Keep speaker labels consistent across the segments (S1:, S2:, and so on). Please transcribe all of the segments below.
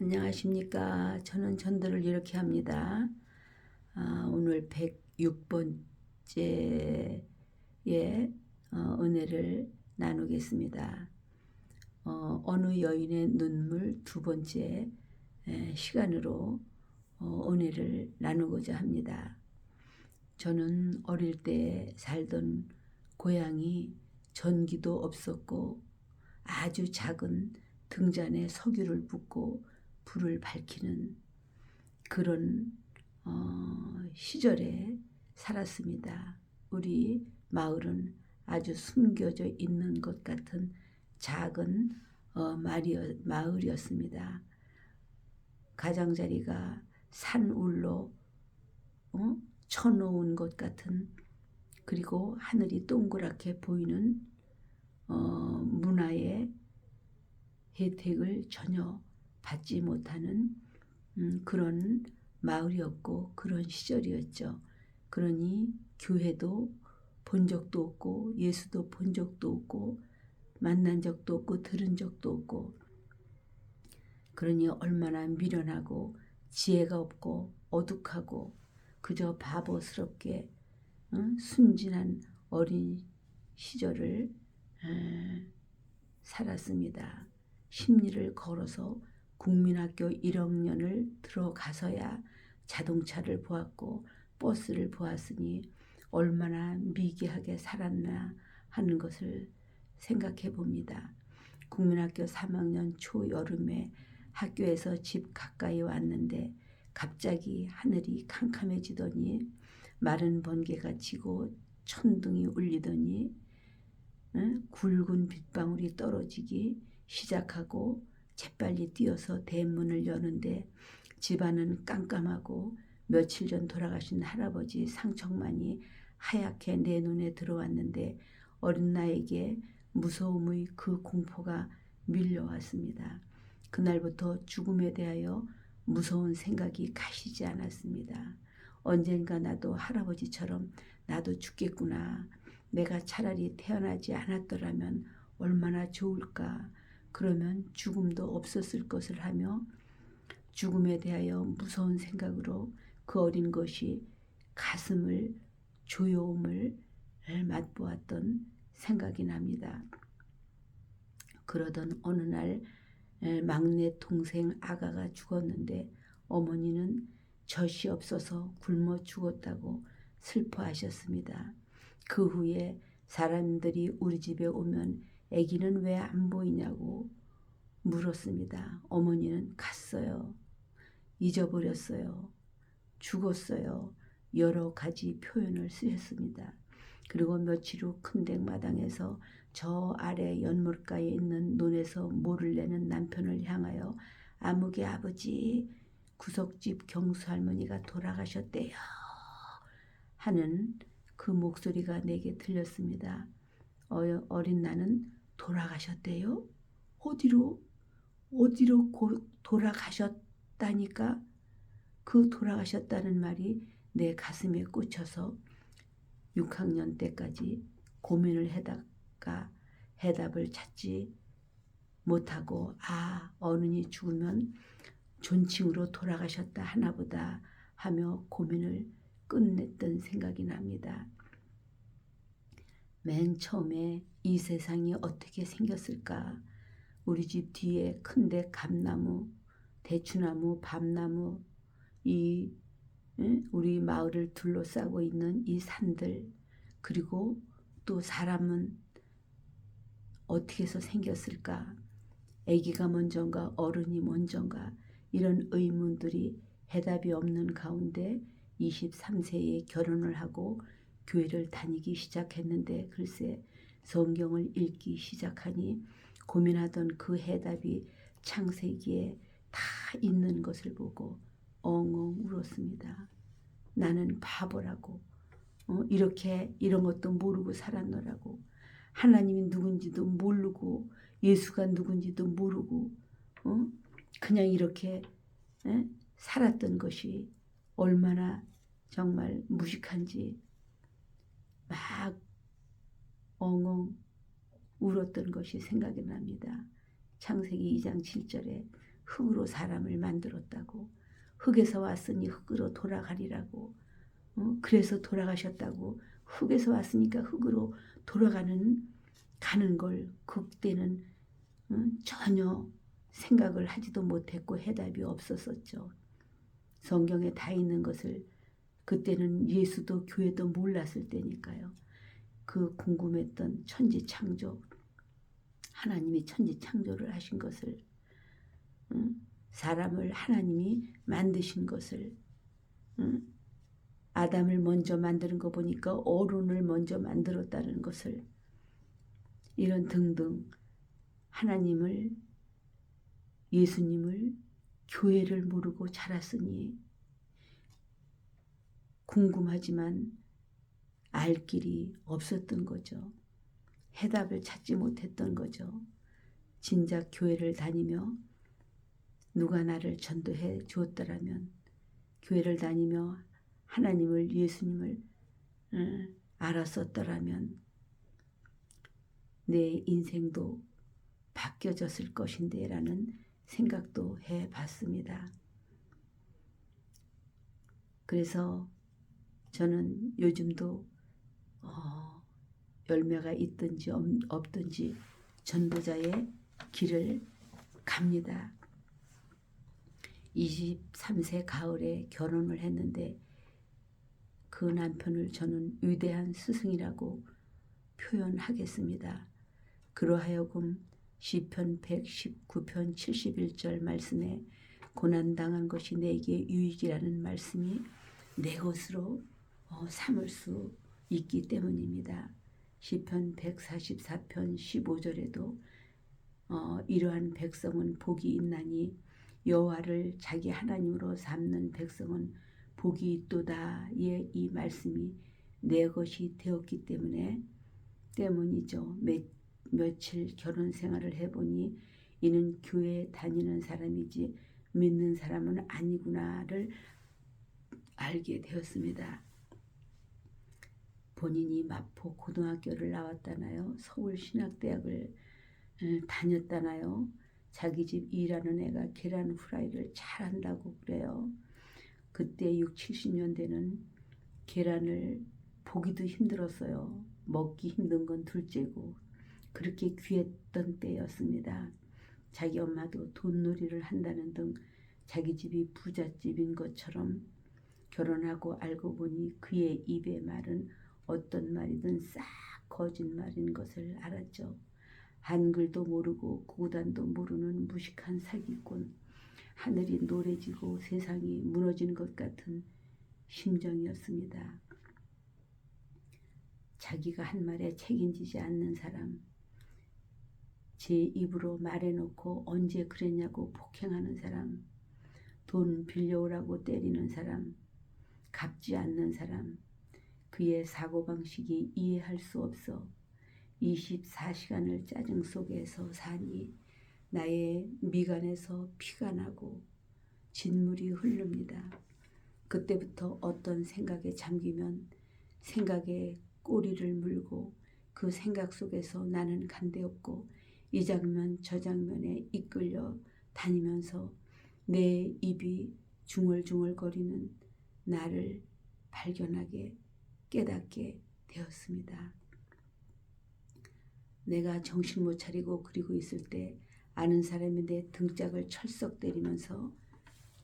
S1: 안녕하십니까. 저는 전도를 이렇게 합니다. 아, 오늘 106번째의 어, 은혜를 나누겠습니다. 어, 어느 여인의 눈물 두 번째 에, 시간으로 어, 은혜를 나누고자 합니다. 저는 어릴 때 살던 고향이 전기도 없었고 아주 작은 등잔에 석유를 붓고 불을 밝히는 그런 어, 시절에 살았습니다. 우리 마을은 아주 숨겨져 있는 것 같은 작은 어, 마을이었, 마을이었습니다. 가장자리가 산 울로 어? 쳐놓은 것 같은 그리고 하늘이 동그랗게 보이는 어, 문화의 혜택을 전혀 받지 못하는 음, 그런 마을이었고 그런 시절이었죠. 그러니 교회도 본 적도 없고 예수도 본 적도 없고 만난 적도 없고 들은 적도 없고 그러니 얼마나 미련하고 지혜가 없고 어둑하고 그저 바보스럽게 응? 순진한 어린 시절을 에, 살았습니다. 심리를 걸어서 국민학교 1학년을 들어가서야 자동차를 보았고 버스를 보았으니 얼마나 미개하게 살았나 하는 것을 생각해 봅니다. 국민학교 3학년 초여름에 학교에서 집 가까이 왔는데 갑자기 하늘이 캄캄해지더니 마른 번개가 치고 천둥이 울리더니 응? 굵은 빗방울이 떨어지기 시작하고 재빨리 뛰어서 대문을 여는데 집안은 깜깜하고 며칠 전 돌아가신 할아버지 상척만이 하얗게 내 눈에 들어왔는데 어린 나에게 무서움의 그 공포가 밀려왔습니다. 그날부터 죽음에 대하여 무서운 생각이 가시지 않았습니다. 언젠가 나도 할아버지처럼 나도 죽겠구나. 내가 차라리 태어나지 않았더라면 얼마나 좋을까. 그러면 죽음도 없었을 것을 하며 죽음에 대하여 무서운 생각으로 그 어린 것이 가슴을 조여움을 맛보았던 생각이 납니다. 그러던 어느 날 막내 동생 아가가 죽었는데 어머니는 젖이 없어서 굶어 죽었다고 슬퍼하셨습니다. 그 후에 사람들이 우리 집에 오면 아기는 왜 안 보이냐고 물었습니다. 어머니는 갔어요. 잊어버렸어요. 죽었어요. 여러 가지 표현을 쓰셨습니다. 그리고 며칠 후 큰댁마당에서 저 아래 연못가에 있는 논에서 모를 내는 남편을 향하여 아무개 아버지 구석집 경수 할머니가 돌아가셨대요. 하는 그 목소리가 내게 들렸습니다. 어린 나는 돌아가셨대요? 어디로? 어디로 돌아가셨다니까? 그 돌아가셨다는 말이 내 가슴에 꽂혀서 6학년 때까지 고민을 해다가 해답을 찾지 못하고 아 어른이 죽으면 존칭으로 돌아가셨다 하나보다 하며 고민을 끝냈던 생각이 납니다. 맨 처음에 이 세상이 어떻게 생겼을까? 우리 집 뒤에 큰데 감나무, 대추나무, 밤나무, 이 우리 마을을 둘러싸고 있는 이 산들, 그리고 또 사람은 어떻게 해서 생겼을까? 아기가 먼저인가 어른이 먼저인가 이런 의문들이 해답이 없는 가운데 23세에 결혼을 하고 교회를 다니기 시작했는데 글쎄 성경을 읽기 시작하니 고민하던 그 해답이 창세기에 다 있는 것을 보고 엉엉 울었습니다. 나는 바보라고 어? 이렇게 이런 것도 모르고 살았노라고 하나님이 누군지도 모르고 예수가 누군지도 모르고 어? 그냥 이렇게 에? 살았던 것이 얼마나 정말 무식한지 막 엉엉 울었던 것이 생각이 납니다. 창세기 2장 7절에 흙으로 사람을 만들었다고 흙에서 왔으니 흙으로 돌아가리라고 어? 그래서 돌아가셨다고 흙에서 왔으니까 흙으로 돌아가는 가는 걸 그때는 어? 전혀 생각을 하지도 못했고 해답이 없었었죠. 성경에 다 있는 것을 그때는 예수도 교회도 몰랐을 때니까요. 그 궁금했던 천지 창조 하나님이 천지 창조를 하신 것을 응? 사람을 하나님이 만드신 것을 응? 아담을 먼저 만드는 거 보니까 어른을 먼저 만들었다는 것을 이런 등등 하나님을 예수님을 교회를 모르고 자랐으니 궁금하지만 알 길이 없었던 거죠. 해답을 찾지 못했던 거죠. 진작 교회를 다니며 누가 나를 전도해 주었더라면 교회를 다니며 하나님을 예수님을 음, 알았었더라면 내 인생도 바뀌어졌을 것인데 라는 생각도 해 봤습니다. 그래서 저는 요즘도 어, 열매가 있든지 없, 없든지 전도자의 길을 갑니다. 23세 가을에 결혼을 했는데 그 남편을 저는 위대한 스승이라고 표현하겠습니다. 그러하여금 시편 119편 71절 말씀에 고난당한 것이 내게 유익이라는 말씀이 내 것으로 어, 삼을 수 있기 때문입니다. 시편 144편 15절에도 어, 이러한 백성은 복이 있나니 여호와를 자기 하나님으로 삼는 백성은 복이 있도다의 이 말씀이 내 것이 되었기 때문에 때문이죠. 며, 며칠 결혼 생활을 해보니 이는 교회 다니는 사람이지 믿는 사람은 아니구나를 알게 되었습니다. 본인이 마포 고등학교를 나왔다나요? 서울 신학대학을 다녔다나요? 자기 집 일하는 애가 계란 후라이를 잘한다고 그래요. 그때 6, 70년대는 계란을 보기도 힘들었어요. 먹기 힘든 건 둘째고 그렇게 귀했던 때였습니다. 자기 엄마도 돈놀이를 한다는 등 자기 집이 부잣집인 것처럼 결혼하고 알고 보니 그의 입의 말은 어떤 말이든 싹 거짓말인 것을 알았죠. 한글도 모르고 구단도 모르는 무식한 사기꾼. 하늘이 노래지고 세상이 무너진 것 같은 심정이었습니다. 자기가 한 말에 책임지지 않는 사람. 제 입으로 말해놓고 언제 그랬냐고 폭행하는 사람. 돈 빌려오라고 때리는 사람. 갚지 않는 사람. 그의 사고방식이 이해할 수 없어 24시간을 짜증 속에서 사니 나의 미간에서 피가 나고 진물이 흐릅니다. 그때부터 어떤 생각에 잠기면 생각에 꼬리를 물고 그 생각 속에서 나는 간데없고 이 장면 저 장면에 이끌려 다니면서 내 입이 중얼중얼거리는 나를 발견하게 깨닫게 되었습니다. 내가 정신 못 차리고 그리고 있을 때 아는 사람이 내 등짝을 철썩 때리면서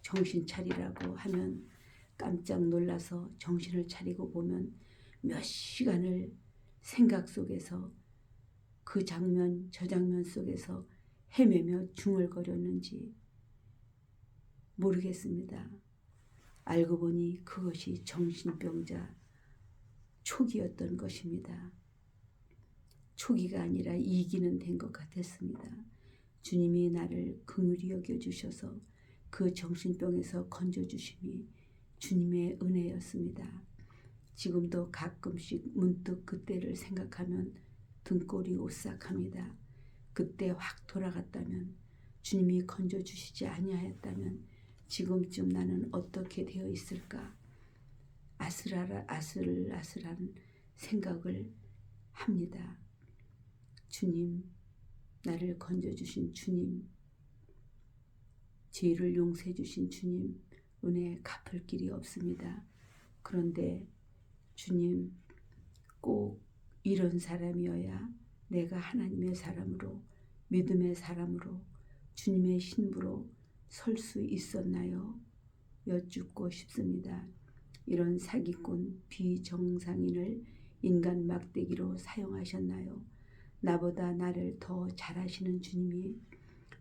S1: 정신 차리라고 하면 깜짝 놀라서 정신을 차리고 보면 몇 시간을 생각 속에서 그 장면 저 장면 속에서 헤매며 중얼거렸는지 모르겠습니다. 알고 보니 그것이 정신병자 초기였던 것입니다. 초기가 아니라 이기는 된 것 같았습니다. 주님이 나를 긍휼히 여겨 주셔서 그 정신병에서 건져 주심이 주님의 은혜였습니다. 지금도 가끔씩 문득 그때를 생각하면 등골이 오싹합니다. 그때 확 돌아갔다면 주님이 건져 주시지 아니하였다면 지금쯤 나는 어떻게 되어 있을까? 아슬아라 아슬아슬한 생각을 합니다. 주님, 나를 건져주신 주님, 죄를 용서해 주신 주님 은혜 갚을 길이 없습니다. 그런데 주님 꼭 이런 사람이어야 내가 하나님의 사람으로 믿음의 사람으로 주님의 신부로 설 수 있었나요? 여쭙고 싶습니다. 이런 사기꾼 비정상인을 인간 막대기로 사용하셨나요? 나보다 나를 더 잘하시는 주님이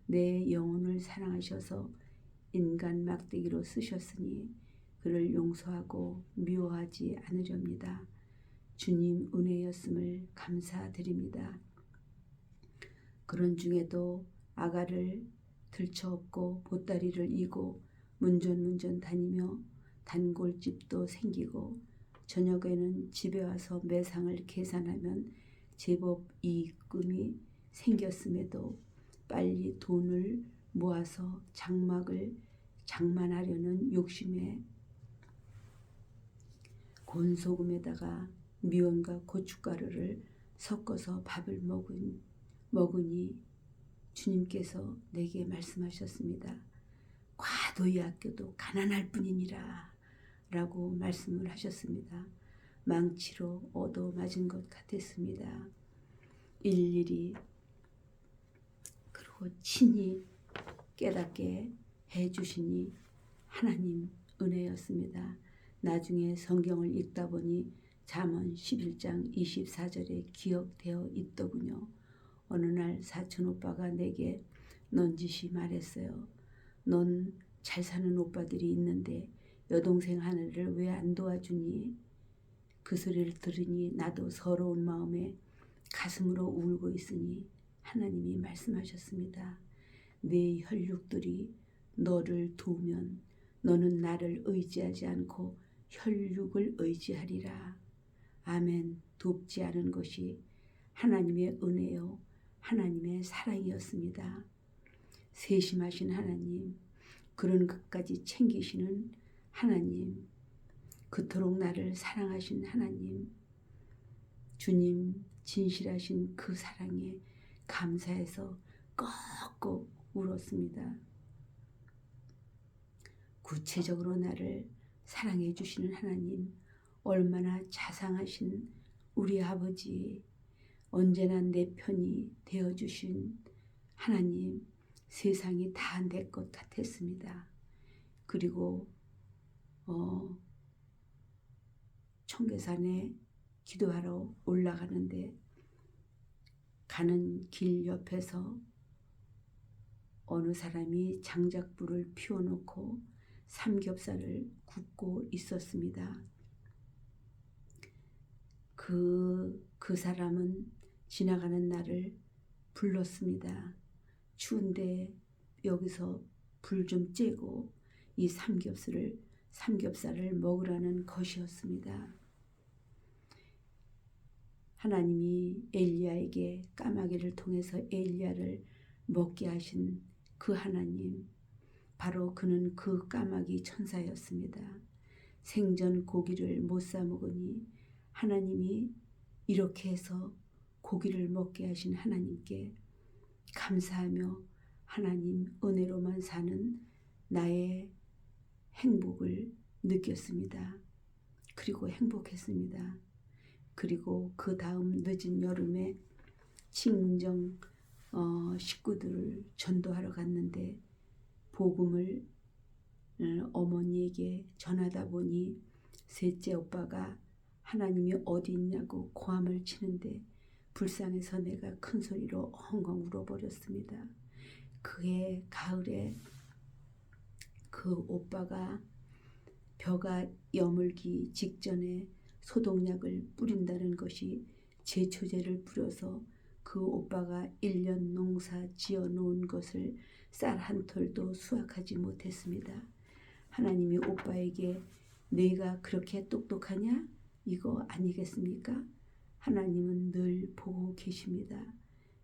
S1: 내 영혼을 사랑하셔서 인간 막대기로 쓰셨으니 그를 용서하고 미워하지 않으렵니다. 주님 은혜였음을 감사드립니다. 그런 중에도 아가를 들쳐업고 보따리를 이고 문전문전 다니며 단골집도 생기고 저녁에는 집에 와서 매상을 계산하면 제법 이익금이 생겼음에도 빨리 돈을 모아서 장막을 장만하려는 욕심에 곤소금에다가 미원과 고춧가루를 섞어서 밥을 먹은, 먹으니 주님께서 내게 말씀하셨습니다. 과도히 아껴도 가난할 뿐이니라 라고 말씀을 하셨습니다. 망치로 얻어 맞은 것 같았습니다. 일일이 그리고 친히 깨닫게 해주시니 하나님 은혜였습니다. 나중에 성경을 읽다 보니 잠언 11장 24절에 기억되어 있더군요. 어느 날 사촌 오빠가 내게 넌지시 말했어요. 넌 잘 사는 오빠들이 있는데 여동생 하나를 왜안 도와주니? 그 소리를 들으니 나도 서러운 마음에 가슴으로 울고 있으니 하나님이 말씀하셨습니다. 내 혈육들이 너를 도우면 너는 나를 의지하지 않고 혈육을 의지하리라. 아멘. 돕지 않은 것이 하나님의 은혜요. 하나님의 사랑이었습니다. 세심하신 하나님, 그런 것까지 챙기시는 하나님, 그토록 나를 사랑하신 하나님, 주님 진실하신 그 사랑에 감사해서 꼭꼭 울었습니다. 구체적으로 나를 사랑해 주시는 하나님, 얼마나 자상하신 우리 아버지, 언제나 내 편이 되어 주신 하나님, 세상이 다 내 것 같았습니다. 그리고 어, 청계산에 기도하러 올라가는데 가는 길 옆에서 어느 사람이 장작불을 피워놓고 삼겹살을 굽고 있었습니다. 그, 그 사람은 지나가는 나를 불렀습니다. 추운데 여기서 불 좀 쬐고 이 삼겹살을 삼겹살을 먹으라는 것이었습니다. 하나님이 엘리야에게 까마귀를 통해서 엘리야를 먹게 하신 그 하나님 바로 그는 그 까마귀 천사였습니다. 생전 고기를 못 사 먹으니 하나님이 이렇게 해서 고기를 먹게 하신 하나님께 감사하며 하나님 은혜로만 사는 나의 행복을 느꼈습니다. 그리고 행복했습니다. 그리고 그 다음 늦은 여름에 친정 어, 식구들을 전도하러 갔는데 복음을 어, 어머니에게 전하다 보니 셋째 오빠가 하나님이 어디 있냐고 고함을 치는데 불쌍해서 내가 큰 소리로 엉엉 울어버렸습니다. 그해 가을에 그 오빠가 벼가 여물기 직전에 소독약을 뿌린다는 것이 제초제를 뿌려서 그 오빠가 1년 농사 지어 놓은 것을 쌀 한 톨도 수확하지 못했습니다. 하나님이 오빠에게 내가 그렇게 똑똑하냐? 이거 아니겠습니까? 하나님은 늘 보고 계십니다.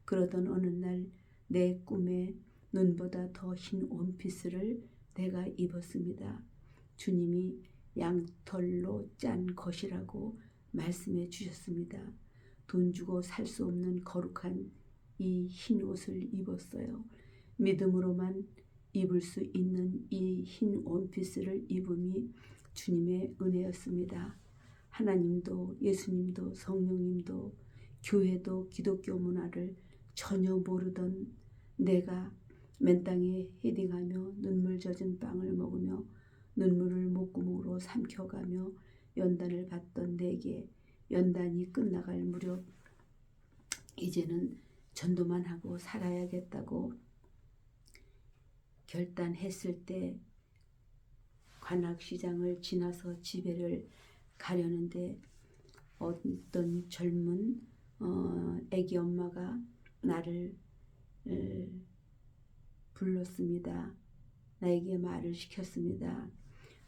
S1: 그러던 어느 날 내 꿈에 눈보다 더 흰 원피스를 내가 입었습니다. 주님이 양털로 짠 것이라고 말씀해 주셨습니다. 돈 주고 살 수 없는 거룩한 이 흰 옷을 입었어요. 믿음으로만 입을 수 있는 이 흰 원피스를 입음이 주님의 은혜였습니다. 하나님도 예수님도 성령님도 교회도 기독교 문화를 전혀 모르던 내가 맨 땅에 헤딩하며 눈물 젖은 빵을 먹으며 눈물을 목구멍으로 삼켜가며 연단을 받던 내게 연단이 끝나갈 무렵 이제는 전도만 하고 살아야겠다고 결단했을 때 관악시장을 지나서 집에를 가려는데 어떤 젊은 어, 애기 엄마가 나를 에, 불렀습니다. 나에게 말을 시켰습니다.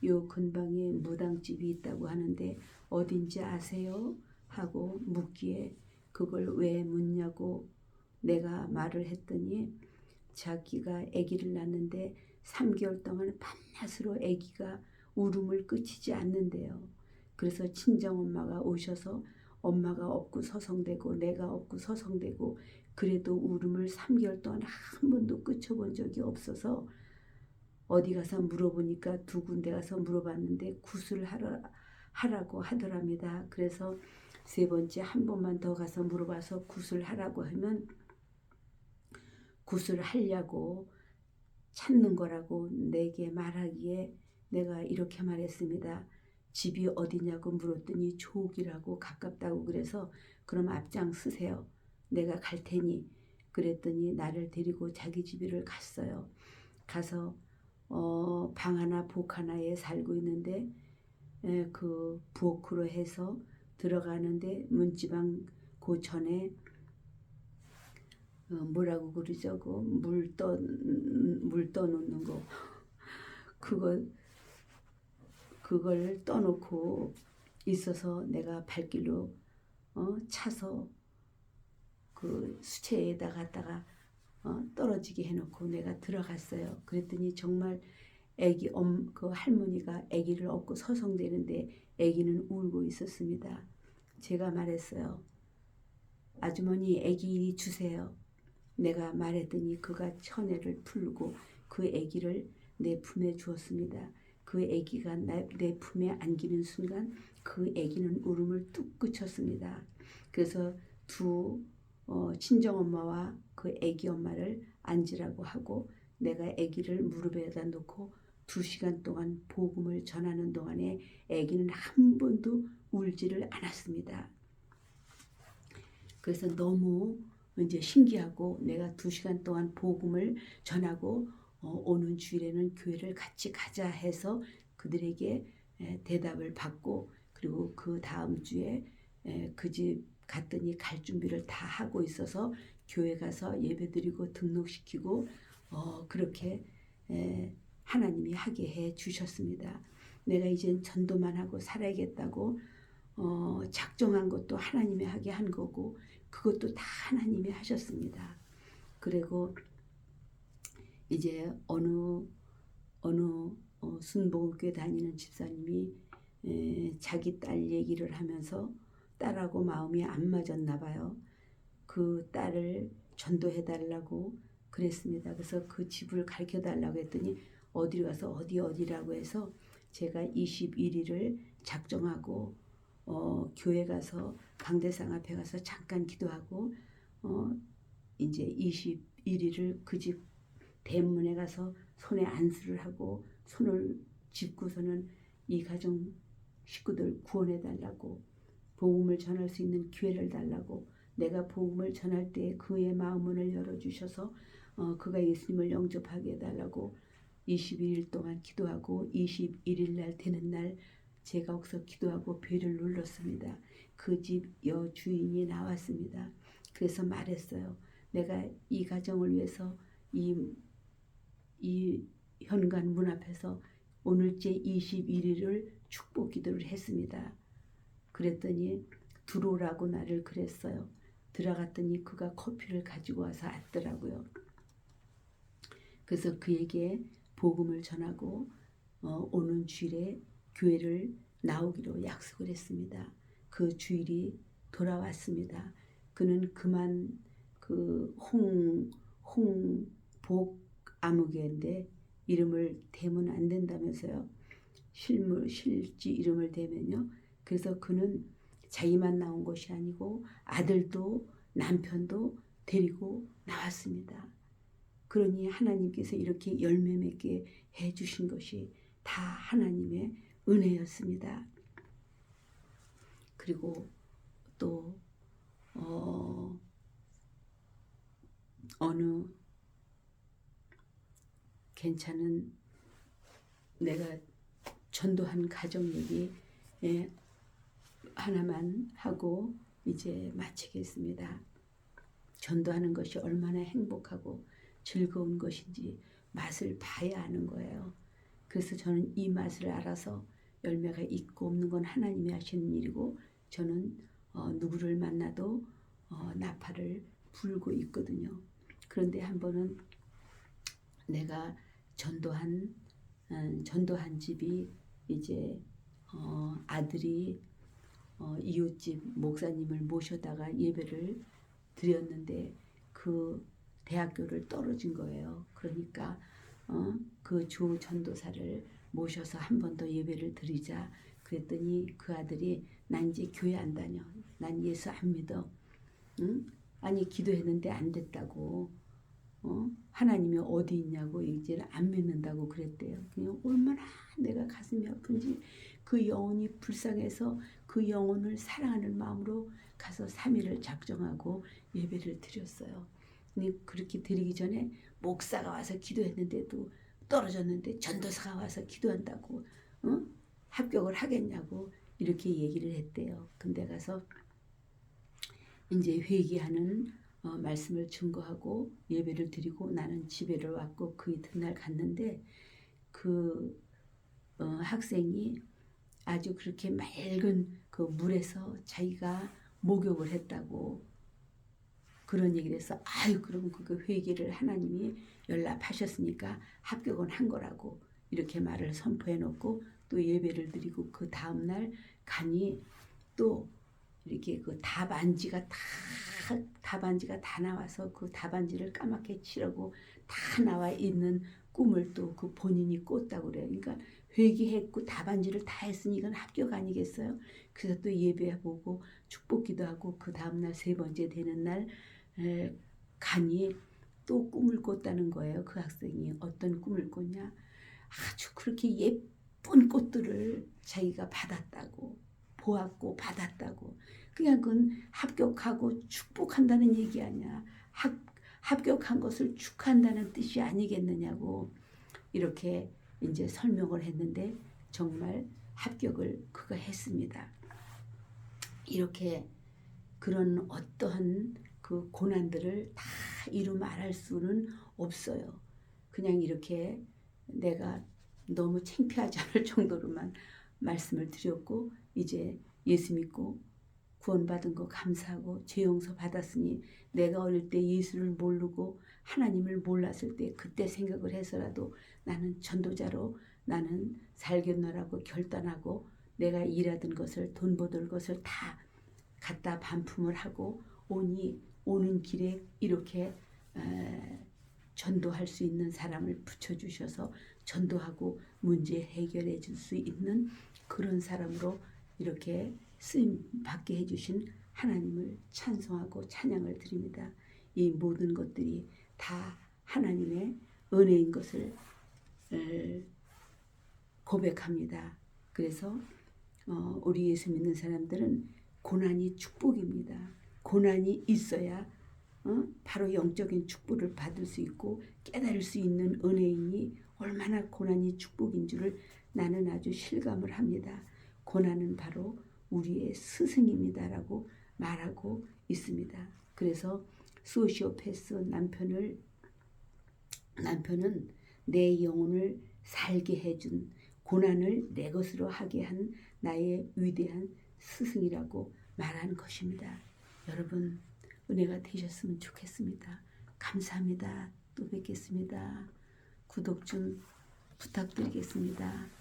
S1: 요 근방에 무당집이 있다고 하는데 어딘지 아세요? 하고 묻기에 그걸 왜 묻냐고 내가 말을 했더니 자기가 아기를 낳는데 3개월 동안 밤낮으로 아기가 울음을 그치지 않는데요. 그래서 친정엄마가 오셔서 엄마가 없고 서성대고 내가 없고 서성대고 그래도 울음을 3개월 동안 한 번도 그쳐본 적이 없어서 어디 가서 물어보니까 두 군데 가서 물어봤는데 굿을 하라, 하라고 하더랍니다. 그래서 세 번째 한 번만 더 가서 물어봐서 굿을 하라고 하면 굿을 하려고 찾는 거라고 내게 말하기에 내가 이렇게 말했습니다. 집이 어디냐고 물었더니 조옥이라고 가깝다고 그래서 그럼 앞장 서세요. 내가 갈 테니 그랬더니 나를 데리고 자기 집을 갔어요. 가서 어, 방 하나 복 하나에 살고 있는데 에, 그 부엌으로 해서 들어가는데 문지방 그 전에 어, 뭐라고 그러죠? 그물떠물 떠놓는 거 그거 그걸 떠놓고 있어서 내가 발길로 어, 차서 그 수채에다 갖다가 어, 떨어지게 해놓고 내가 들어갔어요. 그랬더니 정말 애기 엄 그 할머니가 아기를 업고 서성대는데 아기는 울고 있었습니다. 제가 말했어요. 아주머니 아기 주세요. 내가 말했더니 그가 천애를 풀고 그 아기를 내 품에 주었습니다. 그 아기가 내 품에 안기는 순간 그 아기는 울음을 뚝 그쳤습니다. 그래서 두 어, 친정 엄마와 그 아기 엄마를 앉으라고 하고 내가 아기를 무릎에다 놓고 두 시간 동안 복음을 전하는 동안에 아기는 한 번도 울지를 않았습니다. 그래서 너무 이제 신기하고 내가 두 시간 동안 복음을 전하고 어, 오는 주일에는 교회를 같이 가자 해서 그들에게 에, 대답을 받고 그리고 그 다음 주에 그 집 갔더니 갈 준비를 다 하고 있어서 교회 가서 예배드리고 등록시키고 어, 그렇게 에, 하나님이 하게 해 주셨습니다. 내가 이젠 전도만 하고 살아야겠다고 어, 작정한 것도 하나님이 하게 한 거고 그것도 다 하나님이 하셨습니다. 그리고 이제 어느 어느 어, 순복음교회 다니는 집사님이 에, 자기 딸 얘기를 하면서 딸하고 마음이 안 맞았나 봐요. 그 딸을 전도해 달라고 그랬습니다. 그래서 그 집을 가르쳐 달라고 했더니 어디 가서 어디 어디라고 해서 제가 21일을 작정하고 어, 교회 가서 강대상 앞에 가서 잠깐 기도하고 어, 이제 21일을 그 집 대문에 가서 손에 안수를 하고 손을 짚고서는 이 가정 식구들 구원해 달라고 복음을 전할 수 있는 기회를 달라고 내가 복음을 전할 때 그의 마음 문을 열어주셔서 어, 그가 예수님을 영접하게 해달라고 21일 동안 기도하고 21일 날 되는 날 제가 거기서 기도하고 배를 눌렀습니다. 그 집 여주인이 나왔습니다. 그래서 말했어요. 내가 이 가정을 위해서 이, 이 현관 문 앞에서 오늘째 21일을 축복 기도를 했습니다. 그랬더니 들어오라고 나를 그랬어요. 들어갔더니 그가 커피를 가지고 와서 왔더라고요. 그래서 그에게 복음을 전하고 어, 오는 주일에 교회를 나오기로 약속을 했습니다. 그 주일이 돌아왔습니다. 그는 그만 그 홍 홍복 아무개인데 이름을 대면 안 된다면서요. 실물 실지 이름을 대면요. 그래서 그는 자기만 나온 것이 아니고 아들도 남편도 데리고 나왔습니다. 그러니 하나님께서 이렇게 열매 맺게 해 주신 것이 다 하나님의 은혜였습니다. 그리고 또 어, 어느 괜찮은 내가 전도한 가정 얘기 예, 하나만 하고 이제 마치겠습니다. 전도하는 것이 얼마나 행복하고 즐거운 것인지 맛을 봐야 하는 거예요. 그래서 저는 이 맛을 알아서 열매가 있고 없는 건 하나님이 하시는 일이고 저는 어, 누구를 만나도 어, 나팔을 불고 있거든요. 그런데 한 번은 내가 전도한 음, 전도한 집이 이제 어, 아들이 어, 이웃집 목사님을 모셔다가 예배를 드렸는데 그 대학교를 떨어진 거예요. 그러니까 어, 그주 전도사를 모셔서 한 번 더 예배를 드리자 그랬더니 그 아들이 난 이제 교회 안 다녀. 난 예수 안 믿어. 응? 아니 기도했는데 안 됐다고. 어? 하나님이 어디 있냐고 이제 안 믿는다고 그랬대요. 그냥 얼마나 내가 가슴이 아픈지 그 영혼이 불쌍해서 그 영혼을 사랑하는 마음으로 가서 3일을 작정하고 예배를 드렸어요. 그렇게 드리기 전에 목사가 와서 기도했는데도 떨어졌는데 전도사가 와서 기도한다고 어? 합격을 하겠냐고 이렇게 얘기를 했대요. 근데 가서 이제 회개하는 어, 말씀을 증거하고 예배를 드리고 나는 집에를 왔고 그 이튿날 갔는데 그 어, 학생이 아주 그렇게 맑은 그 물에서 자기가 목욕을 했다고 그런 얘기를 해서 아유 그러면 그 회개를 하나님이 연락하셨으니까 합격은 한 거라고 이렇게 말을 선포해 놓고 또 예배를 드리고 그 다음날 가니 또 이렇게 그 답안지가 다 답안지가 다 나와서 그 답안지를 까맣게 칠하고 다 나와 있는 꿈을 또 그 본인이 꿨다고 그래요. 그러니까 회개했고 답안지를 다 했으니 이건 합격 아니겠어요? 그래서 또 예배해보고 축복기도 하고 그 다음날 세 번째 되는 날 에, 가니 또 꿈을 꿨다는 거예요. 그 학생이 어떤 꿈을 꿨냐? 아주 그렇게 예쁜 꽃들을 자기가 받았다고 보았고 받았다고 그냥 그건 합격하고 축복한다는 얘기 아니야. 합, 합격한 것을 축하한다는 뜻이 아니겠느냐고 이렇게 이제 설명을 했는데 정말 합격을 그가 했습니다. 이렇게 그런 어떠한 그 고난들을 다 이루 말할 수는 없어요. 그냥 이렇게 내가 너무 창피하지 않을 정도로만 말씀을 드렸고 이제 예수 믿고 구원받은 거 감사하고 죄 용서 받았으니 내가 어릴 때 예수를 모르고 하나님을 몰랐을 때 그때 생각을 해서라도 나는 전도자로 나는 살겠노라고 결단하고 내가 일하던 것을 돈 버들 것을 다 갖다 반품을 하고 오니 오는 길에 이렇게 에, 전도할 수 있는 사람을 붙여주셔서 전도하고 문제 해결해 줄 수 있는 그런 사람으로 이렇게 쓰임 받게 해주신 하나님을 찬송하고 찬양을 드립니다. 이 모든 것들이 다 하나님의 은혜인 것을 고백합니다. 그래서 어, 우리 예수 믿는 사람들은 고난이 축복입니다. 고난이 있어야 어? 바로 영적인 축복을 받을 수 있고 깨달을 수 있는 은혜이니 얼마나 고난이 축복인 줄을 나는 아주 실감을 합니다. 고난은 바로 우리의 스승입니다라고 말하고 있습니다. 그래서 소시오패스 남편을 남편은 내 영혼을 살게 해준 고난을 내 것으로 하게 한 나의 위대한 스승이라고 말하는 것입니다. 여러분 은혜가 되셨으면 좋겠습니다. 감사합니다. 또 뵙겠습니다. 구독 좀 부탁드리겠습니다.